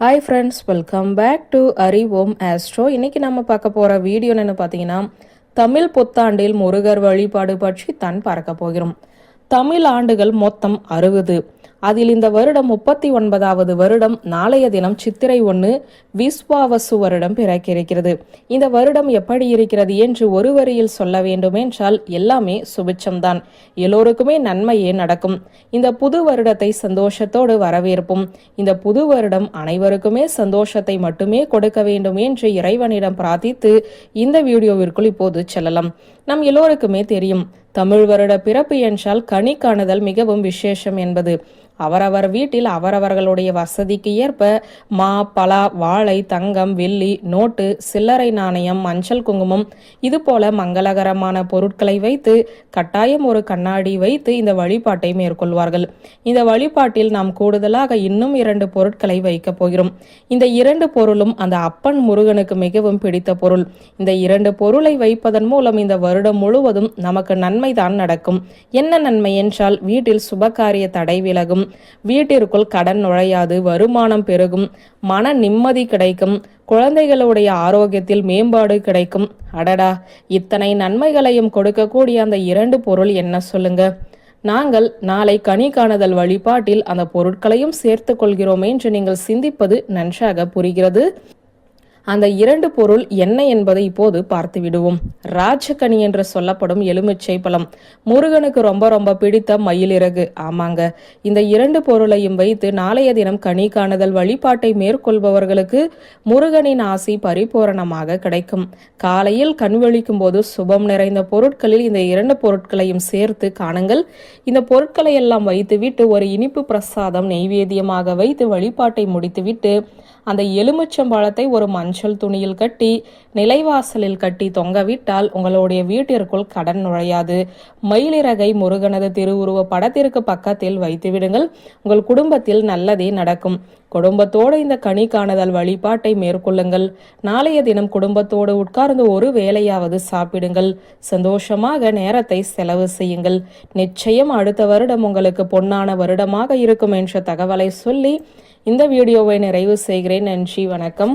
Hi friends welcome back to அறிவோம் astro இன்னைக்கு நம்ம பார்க்க போகிற வீடியோ என்னென்னு பார்த்தீங்கன்னா தமிழ் புத்தாண்டில் முருகர் வழிபாடு பற்றி தான் பார்க்க போகிறோம். தமிழ் ஆண்டுகள் மொத்தம் அறுபது. அதில் இந்த வருடம் முப்பத்தி ஒன்பதாவது வருடம் நாளைய தினம் சித்திரை ஒன்று விஸ்வாவசு வருடம் பிறக்க இருக்கிறது இந்த வருடம் எப்படி இருக்கிறது என்று ஒரு வரியில் சொல்ல வேண்டுமென்றால் எல்லாமே சுபிச்சம்தான் எல்லோருக்குமே நன்மையே நடக்கும். இந்த புது வருடத்தை சந்தோஷத்தோடு வரவேற்போம். இந்த புது வருடம் அனைவருக்குமே சந்தோஷத்தை மட்டுமே கொடுக்க வேண்டும் என்று இறைவனிடம் பிரார்த்தித்து இந்த வீடியோவிற்குள் இப்போது செல்லலாம். நம் எல்லோருக்குமே தெரியும் தமிழ் வருட பிறப்பு என்றால் கனி காணுதல் மிகவும் விசேஷம் என்பது. அவரவர் வீட்டில் அவரவர்களுடைய வசதிக்கு ஏற்ப மா பலா வாழை தங்கம் வெள்ளி நோட்டு சில்லறை நாணயம் மஞ்சள் குங்குமம் இதுபோல மங்களகரமான பொருட்களை வைத்து கட்டாயம் ஒரு கண்ணாடி வைத்து இந்த வழிபாட்டை மேற்கொள்வார்கள். இந்த வழிபாட்டில் நாம் கூடுதலாக இன்னும் இரண்டு பொருட்களை வைக்கப் போகிறோம். இந்த இரண்டு பொருளும் அந்த அப்பன் முருகனுக்கு மிகவும் பிடித்த பொருள். இந்த இரண்டு பொருளை வைப்பதன் மூலம் இந்த வருடம் முழுவதும் நமக்கு நன்மைதான் நடக்கும். என்ன நன்மை என்றால் வீட்டில் சுபகாரிய தடை விலகும். வீட்டிற்குள் கடன் நுழையாது வருமானம் பெருகும் மன நிம்மதி கிடைக்கும் குழந்தைகளுடைய ஆரோக்கியத்தில் மேம்பாடு கிடைக்கும். அடடா இத்தனை நன்மைகளையும் கொடுக்கக்கூடிய அந்த இரண்டு பொருள் என்ன சொல்லுங்க? நாங்கள் நாளை கனி காணுதல் வழிபாட்டில் அந்த பொருட்களையும் சேர்த்து கொள்கிறோம் என்று நீங்கள் சிந்திப்பது நன்றாக புரிகிறது. அந்த இரண்டு பொருள் என்ன என்பதை இப்போது பார்த்து விடுவோம் ராஜகனி என்று சொல்லப்படும் எலுமிச்சை பழம். முருகனுக்கு ரொம்ப ரொம்ப பிடித்த மயிலிறகு. ஆமாங்க. இந்த இரண்டு பொருளையும் வைத்து நாளைய தினம் கனி காணுதல் வழிபாட்டை மேற்கொள்பவர்களுக்கு முருகனின் ஆசி பரிபூரணமாக கிடைக்கும். காலையில் கண்வெளிக்கும் போது சுபம் நிறைந்த பொருட்களில் இந்த இரண்டு பொருட்களையும் சேர்த்து காணுங்கள். இந்த பொருட்களை எல்லாம் வைத்துவிட்டு ஒரு இனிப்பு பிரசாதம் நெய்வேத்தியமாக வைத்து வழிபாட்டை முடித்துவிட்டு அந்த எலுமிச்சம்பழத்தை ஒரு மஞ்சள் துணியில் கட்டி நிலைவாசலில் கட்டி தொங்கவிட்டால் உங்களுடைய வீட்டிற்குள் கடன் நுழையாது. மயிலிறகை முருகனது திருவுருவ படத்திற்கு பக்கத்தில் வைத்து விடுங்கள் உங்கள் குடும்பத்தில் நல்லதே நடக்கும். குடும்பத்தோடு இந்த கனி காணுதல் வழிபாட்டை மேற்கொள்ளுங்கள். நாளைய தினம் குடும்பத்தோடு உட்கார்ந்து ஒரு வேலையாவது சாப்பிடுங்கள். சந்தோஷமாக நேரத்தை செலவு செய்யுங்கள். நிச்சயம் அடுத்த வருடம் உங்களுக்கு பொன்னான வருடமாக இருக்கும் என்ற தகவலை சொல்லி இந்த வீடியோவை நிறைவு செய்கிறேன். நன்றி வணக்கம்.